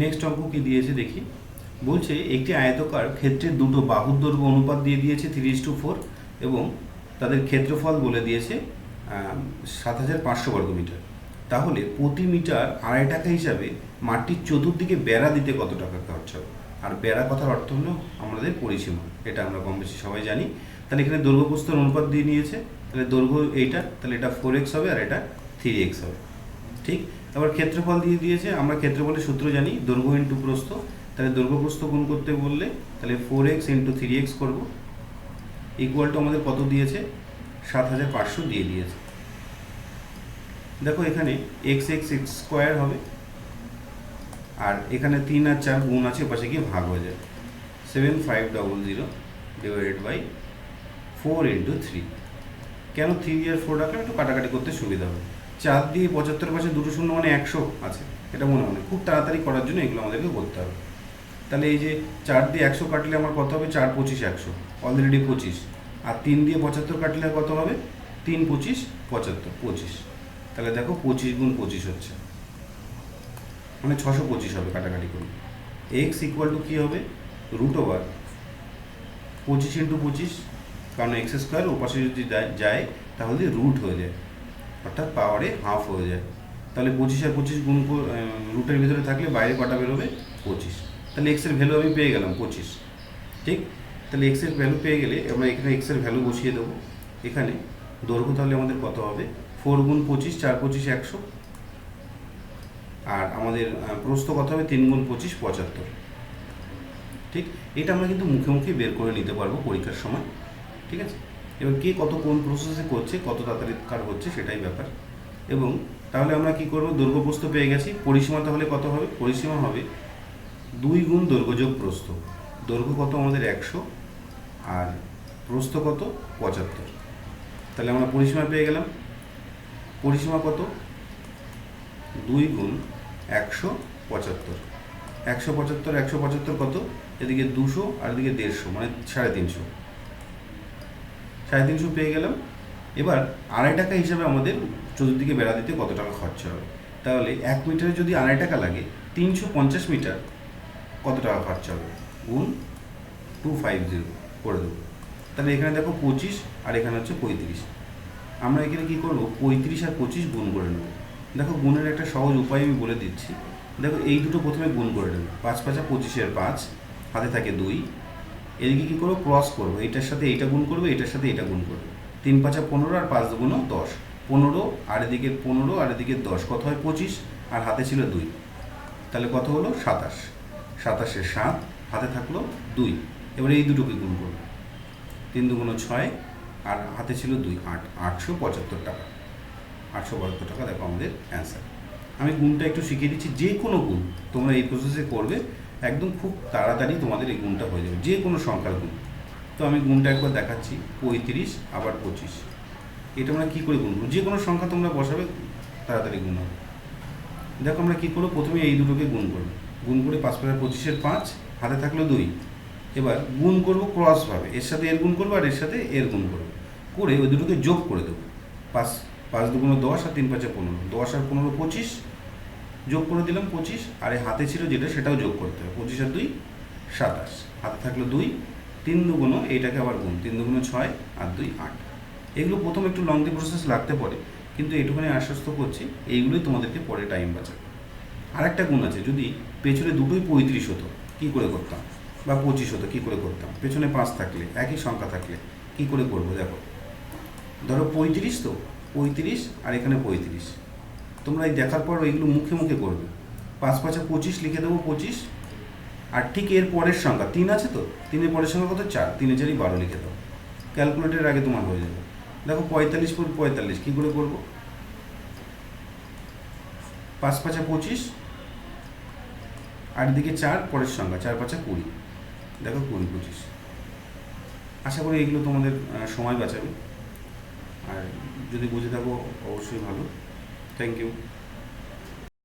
Next অঙ্ক কি দিয়েছে দেখি। বলছে, একটি আয়তকার ক্ষেত্রের দুটো বাহুর দৈর্ঘ্য অনুপাত দিয়ে দিয়েছে থ্রি টু ফোর এবং তাদের ক্ষেত্রফল বলে দিয়েছে সাত হাজার পাঁচশো বর্গমিটার তাহলে প্রতি মিটার আড়াই টাকা হিসাবে মাটির চতুর্দিকে বেড়া দিতে কত টাকা খরচ হবে? আর বেড়া কথার অর্থ হলো আমাদের পরিসীমা, এটা আমরা কম বেশি সবাই জানি। তাহলে এখানে দৈর্ঘ্য প্রস্থের অনুপাত দিয়ে নিয়েছে, তাহলে দৈর্ঘ্য এইটা, তাহলে এটা ফোর এক্স হবে আর এটা থ্রি এক্স হবে। ঠিক? আবার ক্ষেত্রফল দিয়ে দিয়েছে, আমরা ক্ষেত্রফলের সূত্র জানি, দৈর্ঘ্য ইন্টু প্রস্থ, তাহলে দৈর্ঘ্য প্রস্থ গুণ করতে বললে, তাহলে four x into three x করব ইকুয়াল টু আমাদের কত দিয়েছে? সাত হাজার পাঁচশো দিয়ে দিয়েছে। দেখো এখানে এক্স এক্স এক্স স্কোয়ার হবে, আর এখানে তিন আর চার গুণ আছে পাশে গিয়ে ভাগ হয়ে যায়। Seven five double zero divided by four into three কেন থ্রি আর ফোর রাখলে একটু কাটাকাটি করতে সুবিধা হবে। চার দিয়ে পঁচাত্তর পাশে দুটো শূন্য মানে একশো আছে, এটা মনে মনে খুব তাড়াতাড়ি করার জন্য এগুলো আমাদেরকে করতে হবে। তাহলে এই যে চার দিয়ে একশো কাটলে আমার কত হবে? চার পঁচিশ একশো অলরেডি পঁচিশ। আর তিন দিয়ে পঁচাত্তর কাটলে কত হবে? তিন পঁচিশ, পঁচাত্তর, পঁচিশ। তাহলে দেখো পঁচিশ গুণ পঁচিশ হচ্ছে। মানে ছশো পঁচিশ হবে কাটাকাটি করুন এক্স ইকুয়াল টু কী হবে? রুট ওভার পঁচিশ ইন্টু পঁচিশ, কারণ এক্স স্কোয়ার ওপাশে যদি যায় তাহলে রুট হয়ে যায়। অর্থাৎ পাওয়ারে হাফ হয়ে যায়। তাহলে পঁচিশ আর পঁচিশ গুণ রুটের ভিতরে থাকলে বাইরে কটা বেরোবে পঁচিশ। তাহলে এক্সের ভ্যালু আমি পেয়ে গেলাম পঁচিশ। ঠিক? তাহলে এক্সের ভ্যালু পেয়ে গেলে আমরা এখানে এক্সের ভ্যালু বসিয়ে দেবো। এখানে দৈর্ঘ্য তাহলে আমাদের কত হবে? ফোর গুণ পঁচিশ, চার পঁচিশ, একশো। আর আমাদের প্রস্থ কত হবে? তিন গুণ পঁচিশ, পঁচাত্তর। ঠিক? এটা আমরা কিন্তু মুখে মুখে বের করে নিতে পারব পরীক্ষার সময়। ঠিক আছে? এবার কে কত কোন প্রসেসে করছে, কত তাড়াতাড়ি কার হচ্ছে সেটাই ব্যাপার। এবং তাহলে আমরা কি করব? দৈর্ঘ্য প্রস্থ পেয়ে গেছি। পরিসীমা তাহলে কত হবে? পরিসীমা হবে দুই গুণ দৈর্ঘ্যযোগ প্রস্থ। দৈর্ঘ্য কত? আমাদের একশো। আর প্রস্থ কত? পঁচাত্তর। তাহলে আমরা পরিসীমা পেয়ে গেলাম। পরিসীমা কত? দুই গুণ একশো পঁচাত্তর। একশো পঁচাত্তর একশো পঁচাত্তর কত? এদিকে দুশো আর এদিকে দেড়শো মানে সাড়ে তিনশো। সাড়ে তিনশো পেয়ে গেলাম। এবার আড়াই টাকা হিসাবে আমাদের চতুর্দিকে বেড়া দিতে কত টাকা খরচা হবে? তাহলে এক মিটারে যদি আড়াই টাকা লাগে, তিনশো পঞ্চাশ মিটার কত টাকা খরচা হবে? গুণ টু ফাইভ জিরো করে দেবো। তাহলে এখানে দেখো পঁচিশ আর এখানে হচ্ছে পঁয়ত্রিশ। আমরা এখানে কী করব? পঁয়ত্রিশ আর পঁচিশ গুণ করে নেব। দেখো গুণের একটা সহজ উপায় আমি বলে দিচ্ছি। দেখো এই দুটো প্রথমে গুণ করে নেব। পাঁচ পাঁচা পঁচিশের পাঁচ, হাতে থাকে দুই। এদিকে কী করব? ক্রস করব। এইটার সাথে এইটা গুণ করব এটার সাথে এটা গুণ করব। তিন পাঁচা পনেরো আর পাঁচ দুগুণও দশ। পনেরো আর এদিকে পনেরো আর এদিকে দশ। কত হয়? পঁচিশ। আর হাতে ছিল দুই। তাহলে কত হলো? সাতাশ। সাতাশে সাত। হাতে থাকল দুই। এবারে এই দুটোকে গুণ করব। তিন দুগুণ ছয়। আর হাতে ছিল দুই। আট। আটশো পঁচাত্তর টাকা। আটশো পঁচাত্তর টাকা, দেখো আমাদের অ্যান্সার আমি গুণটা একটু শিখিয়ে দিচ্ছি। যে কোনো গুণ তোমরা এই প্রসেসে করবে। একদম খুব তাড়াতাড়ি তোমাদের এই গুণটা হয়ে যাবে, যে কোনো সংখ্যার গুণ। তো আমি গুণটা একবার দেখাচ্ছি, পঁয়ত্রিশ আবার পঁচিশ। এটা আমরা কী করে গুণ করব যে কোনো সংখ্যা তোমরা বসাবে, তাড়াতাড়ি গুণ হবে। দেখো আমরা কী করব? প্রথমে এই দুটোকে গুণ করব। গুণ করে পাঁচ পাঁচ পঁচিশের পাঁচ, হাতে থাকল দুই। এবার গুণ করব ক্রসভাবে, এর সাথে এর গুণ করব আর এর সাথে এর গুণ করব। করে ওই দুটোকে যোগ করে দেবো। পাঁচ পাঁচ দুগুণো দশ আর তিন পাঁচে পনেরো। দশ আর পনেরো পঁচিশ যোগ করে দিলাম পঁচিশ, আর এই হাতে ছিল যেটা সেটাও যোগ করতে হবে। পঁচিশ আর দুই, সাতাশ। হাতে থাকল দুই, তিন দুগুণো এইটাকে আবার গুণ, তিন দুগুণো ছয় আর দুই আট। এগুলো প্রথম একটু লংদি প্রসেস লাগতে পারে, কিন্তু এইটুখানি আশ্বস্ত করছি, এইগুলোই তোমাদেরকে পরে টাইম বাঁচাবে। আরেকটা গুণ আছে, যদি পেছনে দুটোই পঁয়ত্রিশ হতো, কী করে করতাম? বা পঁচিশ হতো, কী করে করতাম? পেছনে পাঁচ থাকলে, একই সংখ্যা থাকলে, কী করে করব দেখো? ধরো পঁয়ত্রিশ তো, পঁয়ত্রিশ, আর এখানে পঁয়ত্রিশ। তোমরা এই দেখার পর এইগুলো মুখে মুখে করবে। পাঁচ পাঁচে পঁচিশ লিখে দেবো পঁচিশ। আর ঠিক এর পরের সংখ্যা, তিন আছে তো? তিনের পরের সংখ্যা কত? চার। তিনে চারই বারো লিখে দাও। ক্যালকুলেটারের আগে তোমার হয়ে যাবে। দেখো পঁয়তাল্লিশ পর পঁয়তাল্লিশ, কী করে করব? পাঁচ পাঁচা পঁচিশ, আর দিকে চার, পরের সংখ্যা, চার পাঁচা কুড়ি। দেখো কুড়ি, পঁচিশ। আশা করি এগুলো তোমাদের সময় বাঁচাবে। আর যদি বুঝে থাকো, অবশ্যই ভালো। Thank you.